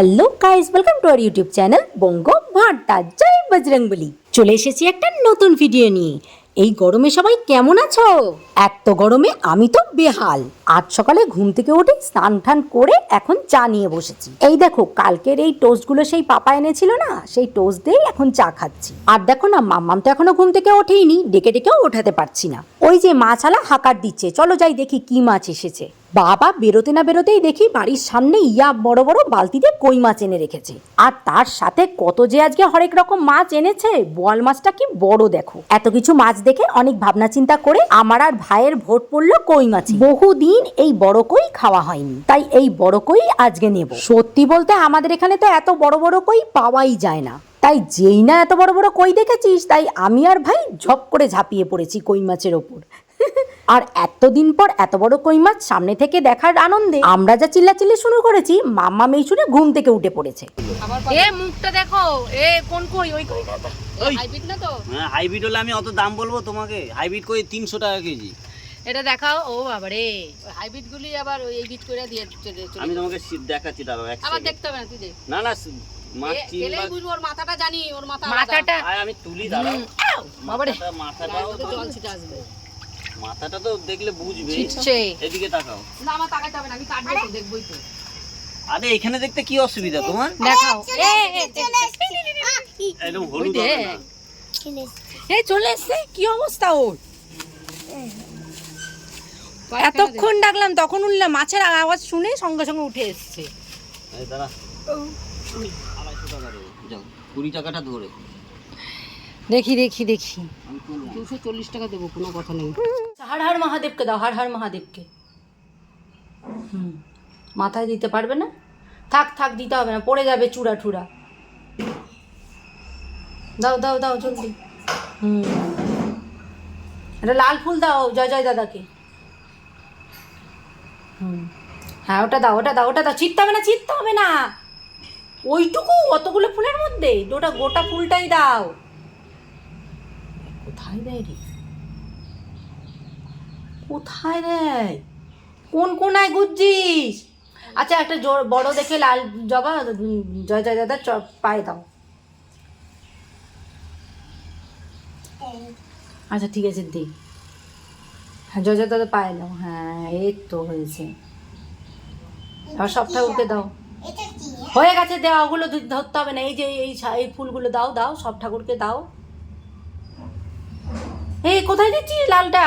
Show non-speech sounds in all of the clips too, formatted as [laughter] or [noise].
Hello guys welcome to our YouTube channel বঙ্গ ভান্টা জয় বজরংবলী চলে এসেছি একটা নতুন ভিডিও নিয়ে। এই গরমে সবাই কেমন আছো? এত গরমে আমি তো বেহাল। আজ সকালে ঘুম থেকে উঠে স্নান টান করে এখন চা নিয়ে বসেছি। এই দেখো, কালকের এই টোস্টগুলো সেই পাপা এনেছিল না? সেই টোস্ট দিয়েই এখন চা খাচ্ছি। আর দেখো না, মাম্মাম তো এখনও ঘুম থেকে ওঠেইনি, ডেকে ডেকেও ওঠাতে পারছি না। ওই যে মাছালা হাকার দিচ্ছে। চলো যাই দেখি কি মাছ এসেছে। বাবা বেরোতে না বেরোতেই দেখি বাড়ির সামনে ইয়া বড় বড় বালতিতে কই মাছ এনে রেখেছে। আর তার সাথে কত যে আজকে হরেক রকম মাছ এনেছে, বোয়াল মাছটা কি বড় দেখো। এত কিছু মাছ দেখে অনেক ভাবনা চিন্তা করে আমার আর ভাইয়ের ভোট পড়ল কই মাছ। বহুদিন এই বড় কই খাওয়া হয়নি, তাই এই বড় কই আজকে নেব। সত্যি বলতে আমাদের এখানে তো এত বড় বড় কই পাওয়াই যায় না। তাই যেই না এত বড় বড় কই দেখেছিস, তাই আমি আর ভাই ঝপ করে ঝাঁপিয়ে পড়েছি কই মাছের ওপর। [laughs] আর এতদিন পর এত বড় কই মাছ সামনে থেকে দেখার আনন্দে আমরা যা চিল্লাচিল্লি শুরু করেছি মাম্মা শুনে ঘুম থেকে উঠে পড়েছে। এ মুখটা দেখো। এ কোন কই? ওই কই? হাইব্রিড না তো? হ্যাঁ হাইব্রিড হলে আমি অত দাম বলব তোমাকে। হাইব্রিড কই তিনশো টাকা কেজি। এটা দেখাও। ও বাবারে। হাইব্রিড গুলি আবার ওই বিট করে দিয়ে চলে আমি তোমাকে দেখাচ্ছি দাঁড়াও এক আবার দেখতে হবে না তুই দেখ না না ওর মাথাটা জানি ওর মাথা মাথাটা আমি তুলি দাঁড়াও। বাবারে। মাথাটা- মাথাটাও গায়ের মধ্যে জল ছিটে আসবে। মাথাটা তো দেখলে বুঝবে। এদিকে তাকাও। না আমার তাকাইতে হবে না আমি কাটবো তো দেখবোই তো। আরে এখানে দেখতে কি অসুবিধা তোমার? দেখাও। এ এ, এ, একদম হলুদ হবে। না। এ চলে এসছে। কি অবস্থা ওর? এতক্ষণ ডাকলাম তখন উঠলাম মাছের আওয়াজ শুনে সঙ্গে সঙ্গে উঠে এসছে। কুড়ি টাকাটা ধরে। দেখি দেখি দেখি। আমি দুশো চল্লিশ টাকা দেবো কোনো কথা নেই। হার হার মহাদেবকে দাও, হার হার মহাদেবকে। হুম, মাথায় দিতে পারবে না? থাক থাক, দিতে হবে না, পড়ে যাবে চূড়া ঠুড়া। দাও দাও দাও, জলদি। হুম। একটা লাল ফুল দাও, জয় জয় দাদাকে। হুম। হ্যাঁ ওটা দাও ওটা দাও ওটা দাও, চিত্তে হবে না, চিত্তে হবে না। ওইটুকু, অতগুলো ফুলের মধ্যে ওটা গোটা ফুলটাই দাও। কোথায় দেয় রে? কোথায় দেয় কোন কোন কোনায় গুজ্জিস আচ্ছা একটা বড় দেখে লাল জবা জয় জয় দাদা পায়ে দাও। আচ্ছা ঠিক আছে, দি। হ্যাঁ জয় জয় দাদা পায়ে দাও। হ্যাঁ এই তো হয়েছে। আর সব ঠাকুরকে দাও। হয়ে গেছে দেওয়া ওগুলো ধরতে হবে না। এই যে, এই এই ফুলগুলো দাও দাও, সব ঠাকুরকে দাও। এই, কোথায় দিচ্ছিস লালটা?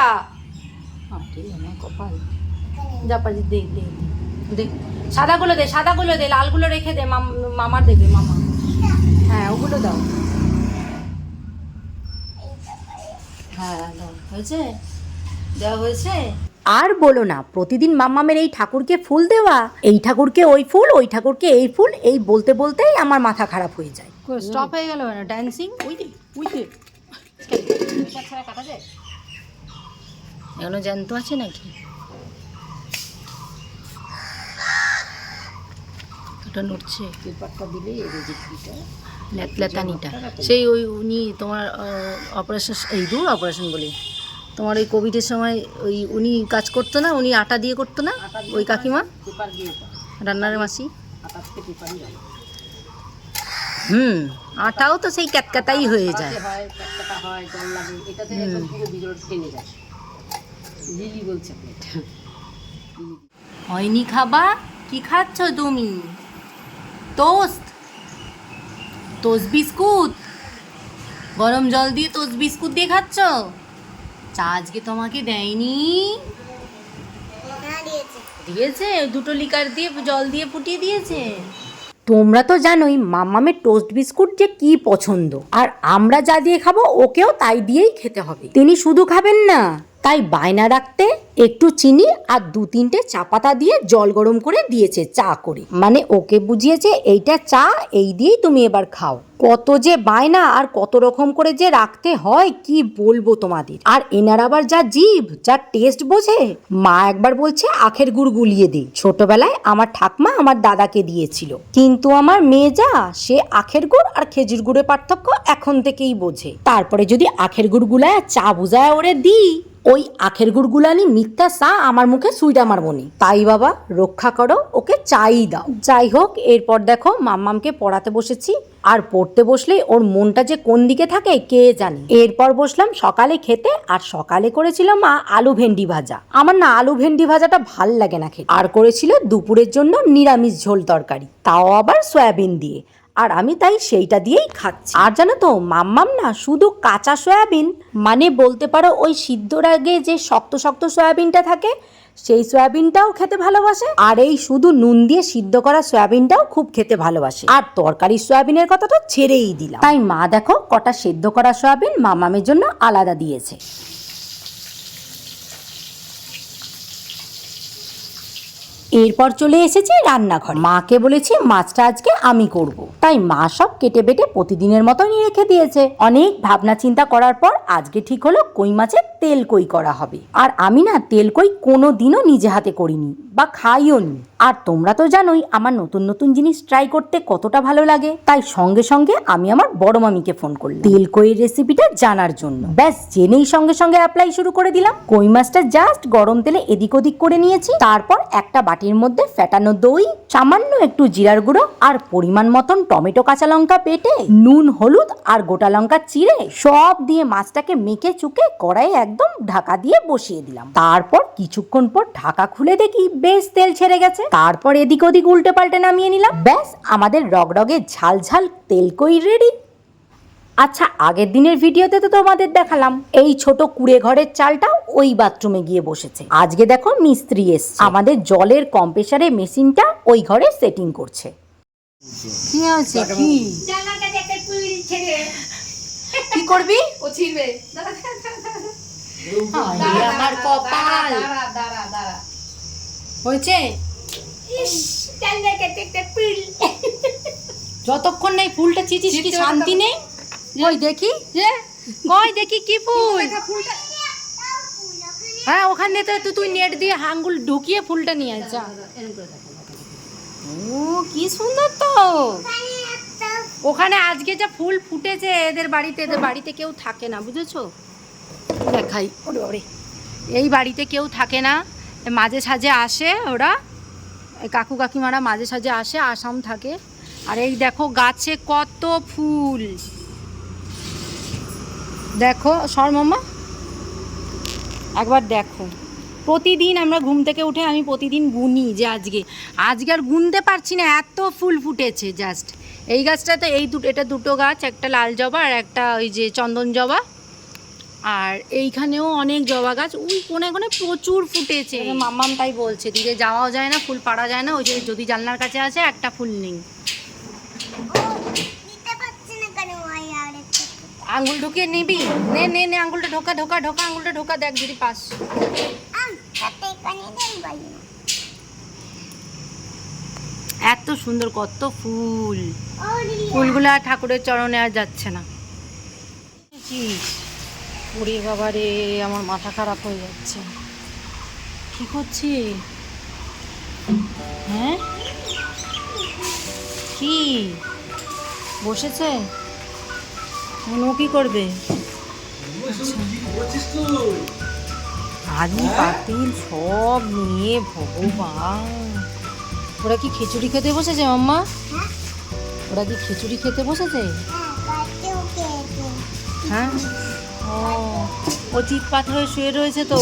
আরে আমার কপাল। যা পারি দে দে দে। দে। সাদাগুলো দে সাদাগুলো দে লালগুলো রেখে দে মাম- মামার দেবে মামা। হ্যাঁ ওগুলো দাও। হ্যাঁ দাও। হয়েছে? দেওয়া হয়েছে? আর বলো না প্রতিদিন মাম্মামের এই ঠাকুরকে ফুল দেওয়া এই ঠাকুরকে ওই ফুল ওই ঠাকুরকে এই ফুল এই বলতে বলতেই আমার মাথা খারাপ হয়ে যায়। স্টপ হয়ে গেল না ড্যান্সিং ওই দে ওই দে ছাড়া কাটা যায়? এখনও জ্যান্ত আছে নাকি? ওটা নড়ছে। পেপারটা ল্যাতল্যাতানিটা সেই ওই উনি তোমার অপারেশন এই দূর অপারেশন বলি। তোমার ওই কোভিডের সময় ওই উনি কাজ করতো না উনি আটা দিয়ে করতো না? ওই কাকিমা। রান্নার মাসি? হুম আটাও তো সেই ক্যাতক্যাতাই হয়ে যায়। পাতে হয় কাটা হয় জল লাগে। এটাতে একদম পুরো বিজল টেনে যায়। লিলি বলছে হয়নি খাবা? কি খাচ্ছ তুমি? টোস্ট টোস্ট বিস্কুট গরম জল দিয়ে টোস্ট বিস্কুট দিয়ে খাচ্ছ? চা আজকে তোমাকে দেয়নি? দিয়েছে। দুটো লিকার দিয়ে জল দিয়ে ফুটিয়ে দিয়েছে? তোমরা তো জানোই মামামের টোস্ট বিস্কুট যে কি পছন্দ। আর আমরা যা দিয়ে খাব ওকেও তাই দিয়েই খেতে হবে। তিনি শুধু খাবেন না। তাই বায়না রাখতে একটু চিনি আর দু তিনটে চা পাতা দিয়ে জল গরম করে দিয়েছে চা করে। মানে ওকে বুঝিয়েছে এইটা চা, এই দিয়েই তুমি এবার খাও। কত যে বায়না আর কত রকম করে যে রাখতে হয়, কি বলব তোমাদের? আর এনার আবার যা জিভ যা টেস্ট বোঝে, মা একবার বলছে, আখের গুড় গুলিয়ে দে। ছোটবেলায় আমার ঠাকমা আমার দাদাকে দিয়েছিল। কিন্তু আমার মেয়ে যা, সে আখের গুড় আর খেজুর গুড়ের পার্থক্য এখন থেকেই বোঝে। তারপরে যদি আখের গুড় গুলায় চা বুঝায় ওরে দিই ওই আখের গুড়গুলানি, মিথ্যা সা আমার মুখে সুইটা মারবনি তাই বাবা, রক্ষা করো, ওকে চাই দাও। যাই হোক, এরপর দেখো মাম্মামকে পড়াতে বসেছি, আর পড়তে বসলে ওর মনটা যে কোন দিকে থাকে কে জানে। এরপর বসলাম সকালে খেতে, আর সকালে করেছিল মা আলু ভেন্ডি ভাজা। আমার না আলু ভেন্ডি ভাজাটা ভালো লাগে না খেতে। আর করেছিল দুপুরের জন্য নিরামিষ ঝোল তরকারি, তাও আবার সয়াবিন দিয়ে। আর আমি তাই সেইটা দিয়েই খাচ্ছি। আর জানো তো, মাম্মাম না শুধু কাঁচা সয়াবিন মানে বলতে পারো ওই সিদ্ধর আগে যে শক্ত শক্ত সয়াবিনটা থাকে, সেই সয়াবিনটাও খেতে ভালোবাসে, আর এই শুধু নুন দিয়ে সিদ্ধ করা সয়াবিনটাও খুব খেতে ভালোবাসে। আর তরকারি সয়াবিনের কথা তো ছেড়েই দিলাম। তাই মা দেখো, কটা সেদ্ধ করা সয়াবিন মামামের জন্য আলাদা দিয়েছে। এরপর চলে এসেছে রান্নাঘর। মাকে বলেছি, মাছটা আজকে আমি করব। তাই মা সব কেটে বেটে প্রতিদিনের মতনই রেখে দিয়েছে। অনেক ভাবনা চিন্তা করার পর আজকে ঠিক হলো কই মাছের তেল কই করা হবে। আর আমি না তেল কই কোনো দিনও নিজে হাতে করিনি বা খাইও নি আর তোমরা তো জানোই আমার নতুন নতুন জিনিস ট্রাই করতে কতটা ভালো লাগে। তাই সঙ্গে সঙ্গে আমি আমার বড় মামিকে ফোন করলাম। তেল কইয়ের রেসিপিটা জানার জন্য। ব্যাস, জেনেই সঙ্গে সঙ্গে অ্যাপ্লাই শুরু করে দিলাম। কই মাছটা জাস্ট গরম তেলে এদিক ওদিক করে নিয়েছি। তারপর একটা বাটির মধ্যে ফেটানো দই, সামান্য একটু জিরার গুঁড়ো আর পরিমাণ মতন টমেটো কাঁচা লঙ্কা পেটে, নুন, হলুদ আর গোটা লঙ্কা চিড়ে সব দিয়ে মাছটাকে মেখে চুকে কড়াইয়ে একদম ঢাকা দিয়ে বসিয়ে দিলাম। তারপর কিছুক্ষণ পর ঢাকা খুলে দেখি বেশ তেল ছেড়ে গেছে। তারপর এদিক ওদিক উল্টে পাল্টে নামিয়ে নিলাম। ব্যাস আমাদের রগরগে ঝাল ঝাল তেল কই রেডি। আচ্ছা আগের দিনের ভিডিওতে তো তোমাদের দেখালাম এই ছোট কুড়ে ঘরের চালটা ওই বাথরুমে গিয়ে বসেছে। আজকে দেখো মিস্ত্রি এসছে। আমাদের জলের কম্প্রেসারে মেশিনটা ওই ঘরে সেটিং করছে। কি হয়েছে? কি? কি করবি? ও ছিড়বে। আমার কপাল। দাঁড়া দাঁড়া দাঁড়া। হয়েছে? যতক্ষণ নেই ফুলটা চিচিস কি শান্তি নেই? ওই দেখি? যে কই দেখি কি ফুল? হ্যাঁ ওখানে তো তুই তুই নেট দিয়ে আঙ্গুল ঢুকিয়ে ফুলটা নিয়ে যা। ও কি সুন্দর তো। ওখানে আজকে যা ফুল ফুটেছে এদের বাড়িতে এদের বাড়িতে কেউ থাকে না বুঝেছ? দেখাই। ওরে এই বাড়িতে কেউ থাকে না মাঝে সাঝে আসে ওরা কাকু কাকিমারা মাঝে সাঝে আসে, আসাম থাকে। আর এই দেখো গাছে কত ফুল। দেখো, সর একবার দেখো। প্রতিদিন আমরা ঘুম থেকে উঠে আমি প্রতিদিন গুনি যে আজকে। আজকে আর গুনতে পারছি না, এত ফুল ফুটেছে জাস্ট এই গাছটাতে এই দুটো এটা দুটো গাছ, একটা লাল জবা আর একটা ওই যে চন্দন জবা। আর এইখানেও অনেক জবা গাছ। ওই কোনে কোনে প্রচুর ফুটেছে। মাম্মাম তাই বলছে দিকে যাওয়াও যায় না, ফুল পাড়া যায় না, ওই যদি জানলার কাছে আছে, একটা ফুল নেই। আঙ্গুল ঢুকিয়ে নিবি? নে নে নে, আঙ্গুলটা ঢোকা ঢোকা ঢোকা, আঙ্গুলটা ঢোকা, দেখ যদি পাস। এত সুন্দর, কত ফুল। ফুলগুলো আর ঠাকুরের চরণে আর যাচ্ছে না? ওরে বাবা রে আমার মাথা খারাপ হয়ে যাচ্ছে। কি করছি? হ্যাঁ? কি? বসেছে? ও কি করবে? আলু পাতিল সব নিয়ে ভগবান। ওরা কি খিচুড়ি খেতে বসেছে মাম্মা? ওরা কি খিচুড়ি খেতে বসেছে? হ্যাঁ? ও চিৎপাত হয়ে শুয়ে রয়েছে তো।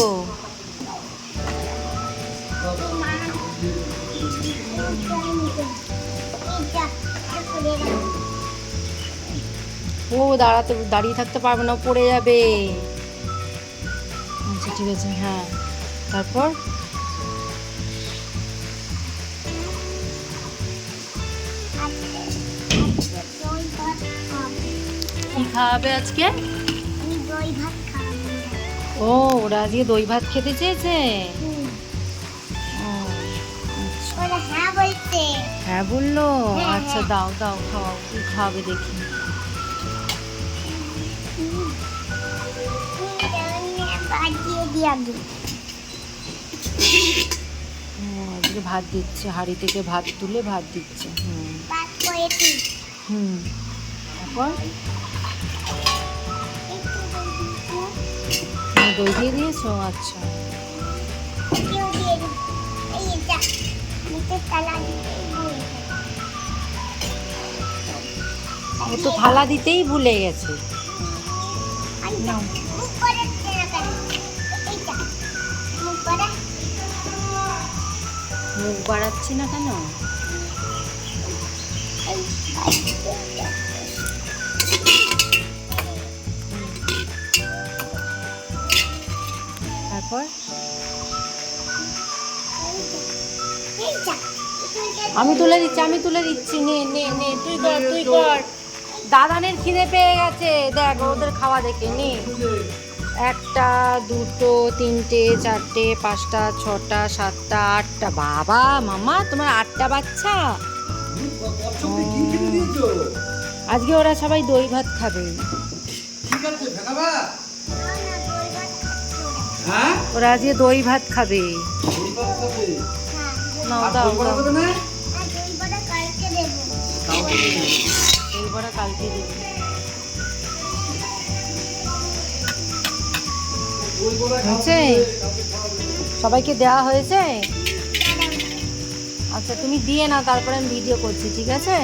ও দাঁড়াতে, দাঁড়িয়ে থাকতে পারবে না পড়ে যাবে। আচ্ছা ঠিক আছে হ্যাঁ। তারপর? কি খাওয়াবে আজকে? ও ওরা আজকে দই ভাত খেতে চেয়েছে? আচ্ছা। হ্যাঁ বলল। আচ্ছা দাও দাও খাওয়াও কি খাওয়াবে দেখি। আজকে ভাত দিচ্ছে হাঁড়ি থেকে ভাত তুলে ভাত দিচ্ছে হুম। হুম। তারপর? তুমি দই দিয়ে দিয়েছ? আচ্ছা। ও তো থালা দিতেই ভুলে গেছে। মুখ বাড়াচ্ছি না কেন? তারপর। আমি তুলে দিচ্ছি আমি তুলে দিচ্ছি নে নে নে তুই কর তুই কর। দাদানের খিদে পেয়ে গেছে। দেখ ওদের খাওয়া দেখে নে। একটা দুটো তিনটে চারটে পাঁচটা ছটা সাতটা আটটা। বাবা মামা তোমার আটটা বাচ্চা? আজকে ওরা সবাই দই ভাত খাবে। ওরা আজকে দই ভাত খাবে। নাও দাও। দই বড়া কালকে দেবো। দই বড়া কালকে দেবে। হয়েছে? সবাইকে দেওয়া হয়েছে? আচ্ছা তুমি দিয়ে না তারপরে আমি ভিডিও করছি ঠিক আছে?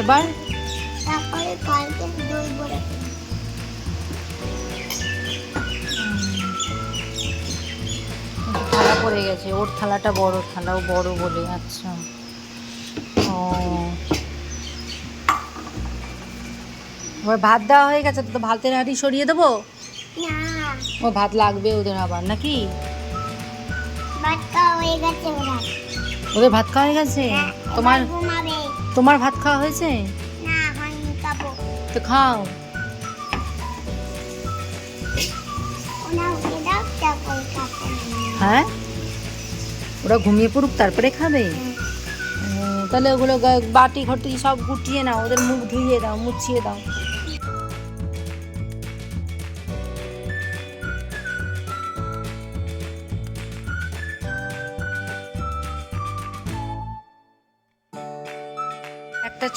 এবার? তারপরে কালকে দই বড়া থালা পড়ে গেছে। ওর থালাটা বড় থালাও বড় বলে আচ্ছা। ও। এবার ভাত দেওয়া হয়ে গেছে তো ভাতের হাঁড়ি সরিয়ে দেবো? ও ভাত লাগবে ওদের আবার নাকি? ভাত খাওয়া হয়ে গেছে ওদের ভাত খাওয়া হয়ে গেছে? হ্যাঁ, তোমার ঘুমাবে। তোমার ভাত খাওয়া হয়েছে? না হয়নি খাব। তো খাও। হ্যাঁ? ওরা ঘুমিয়ে পড়ুক তারপরে খাবে? তাহলে ওগুলো বাটি ঘটি সব গুটিয়ে নাও ওদের মুখ ধুয়ে দাও মুছিয়ে দাও।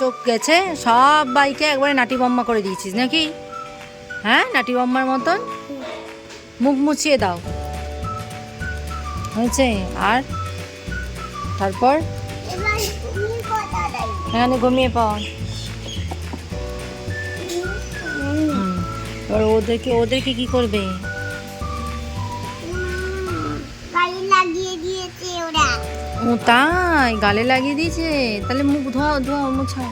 চোখ গেছে, সব বাইকে একবারে নাটি বম্মা করে দিয়েছিস নাকি? হ্যাঁ নাটি বম্মার মতন? মুখ মুছিয়ে দাও। হয়েছে? আর? তারপর? এখানে ঘুমিয়ে পাও এবার ওদেরকে ওদেরকে কি করবে? ও তাই, গালে লাগিয়ে দিয়েছে? তাহলে মুখ ধোয়া ধোয়া মোছা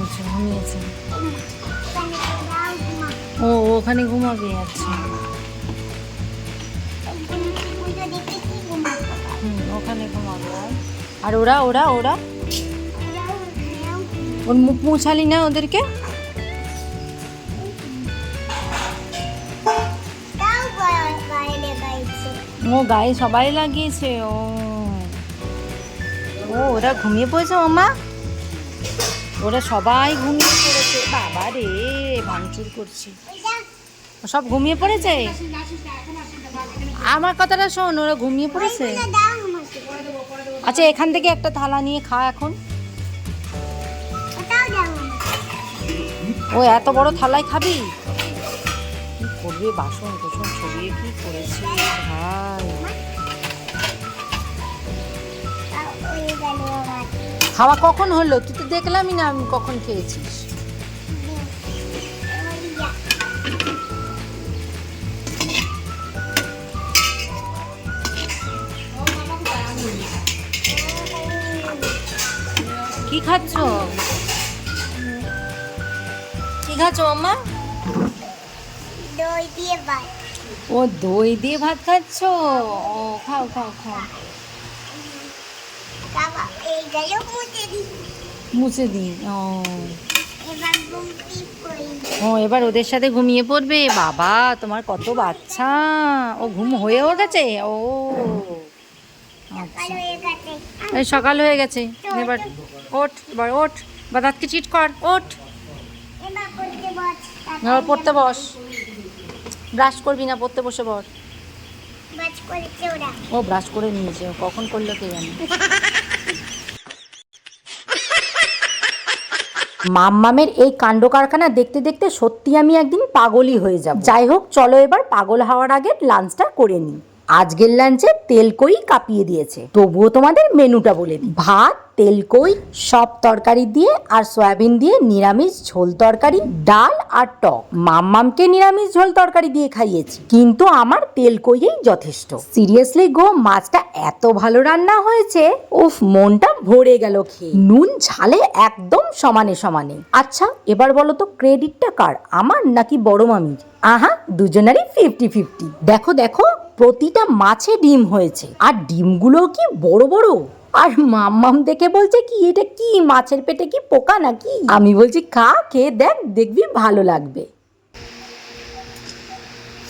আচ্ছা ও ওখানে ঘুমাবে আচ্ছা। ওখানে ঘুমাবে? আর ওরা ওরা ওরা? ওর মুখ মুছালি না ওদেরকে? ও গায়ে সবাই লাগিয়েছে, ও। ও, ওরা ঘুমিয়ে পড়েছে মামা ওরা সবাই ঘুমিয়ে পড়েছে। বাবা রে, ভাঙচুর করছি। সব ঘুমিয়ে পড়েছে? আমার কথাটা শোন, ওরা ঘুমিয়ে পড়েছে? আচ্ছা এখান থেকে একটা থালা নিয়ে খা এখন। ও, এত বড় থালায় খাবি? করবে বাসন কোসন ছড়িয়ে কি করেছে ভাই? খাওয়া কখন হলো? তুই তো দেখলামই না আমি কখন খেয়েছিস। কি খাচ্ছ? কি খাচ্ছ মাম্মা দই দিয়ে ভাত। ও দই দিয়ে ভাত খাচ্ছ? ও খাও খাও খাও। মুছে দিই। ও। এবার ও এবার ওদের সাথে ঘুমিয়ে পড়বে। বাবা তোমার কত বাচ্চা। ও ঘুম হয়েও গেছে? ও। আচ্ছা। এই সকাল হয়ে গেছে। এবার ওঠ এবার ওঠ। বা দাঁতকে চিট কর ওঠ। পড়তে বস। ব্রাশ করবি না পড়তে বসে বাজ ও ব্রাশ করে নিয়েছে কখন করল কে জানে। মাম্মামের এই কাণ্ড কারখানা দেখতে দেখতে সত্যি আমি একদিন পাগলই হয়ে যাব। যাই হোক চলো এবার পাগল হওয়ার আগে লাঞ্চটা করে নিই। আজকের লাঞ্চে তেলকই কাঁপিয়ে দিয়েছে। তবুও তোমাদের মেনুটা বলে দিই। ভাত তেলকই সব তরকারি দিয়ে আর সয়াবিন দিয়ে নিরামিষ ঝোল তরকারি, ডাল আর টক। মাম্মামকে নিরামিষ ঝোল তরকারি দিয়ে খাইয়েছি, কিন্তু আমার তেলকইয়েই যথেষ্ট। সিরিয়াসলি গো, মাছটা এত ভালো রান্না হয়েছে, উফ, মনটা ভরে গেল খেয়ে। নুন ঝালে একদম সমানে সমানে। আচ্ছা এবার বলো তো, ক্রেডিটটা কার, আমার নাকি বড় মামির? আহা, দুজনেরই ফিফটি ফিফটি। দেখো দেখো, প্রতিটা মাছে ডিম হয়েছে। আর ডিমগুলো কি বড় বড়? আর মাম্মাম দেখে বলছে কি, এটা কি? মাছের পেটে কি পোকা নাকি? আমি বলছি, খা, খেয়ে দেখ, দেখবি ভালো লাগবে।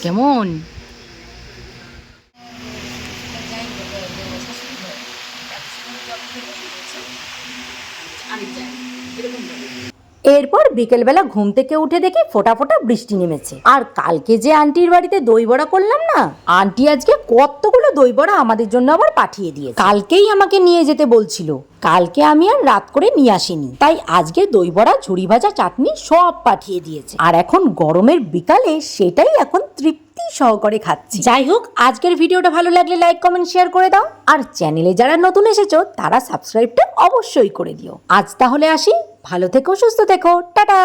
কেমন? এরপর বিকেলবেলা ঘুম থেকে উঠে দেখি ফোটা ফোটা বৃষ্টি নেমেছে। আর কালকে যে আন্টির বাড়িতে দই বড়া করলাম না, আন্টি আজকে কতগুলো দই বড়া আমাদের জন্য আবার পাঠিয়ে দিয়ে কালকেই আমাকে নিয়ে যেতে বলছিল। কালকে আমি আর রাত করে নিয়ে আসিনি। তাই আজকে দই বড়া, ঝুড়ি ভাজা, চাটনি সব পাঠিয়ে দিয়েছে। আর এখন গরমের বিকালে সেটাই এখন তৃপ্তি সহকারে খাচ্ছি। যাই হোক, আজকের ভিডিওটা ভালো লাগলে লাইক কমেন্ট শেয়ার করে দাও। আর চ্যানেলে যারা নতুন এসেছ, তারা সাবস্ক্রাইবটা অবশ্যই করে দিও। আজ তাহলে আসি। ভালো থেকো, সুস্থ থেকো। টাটা!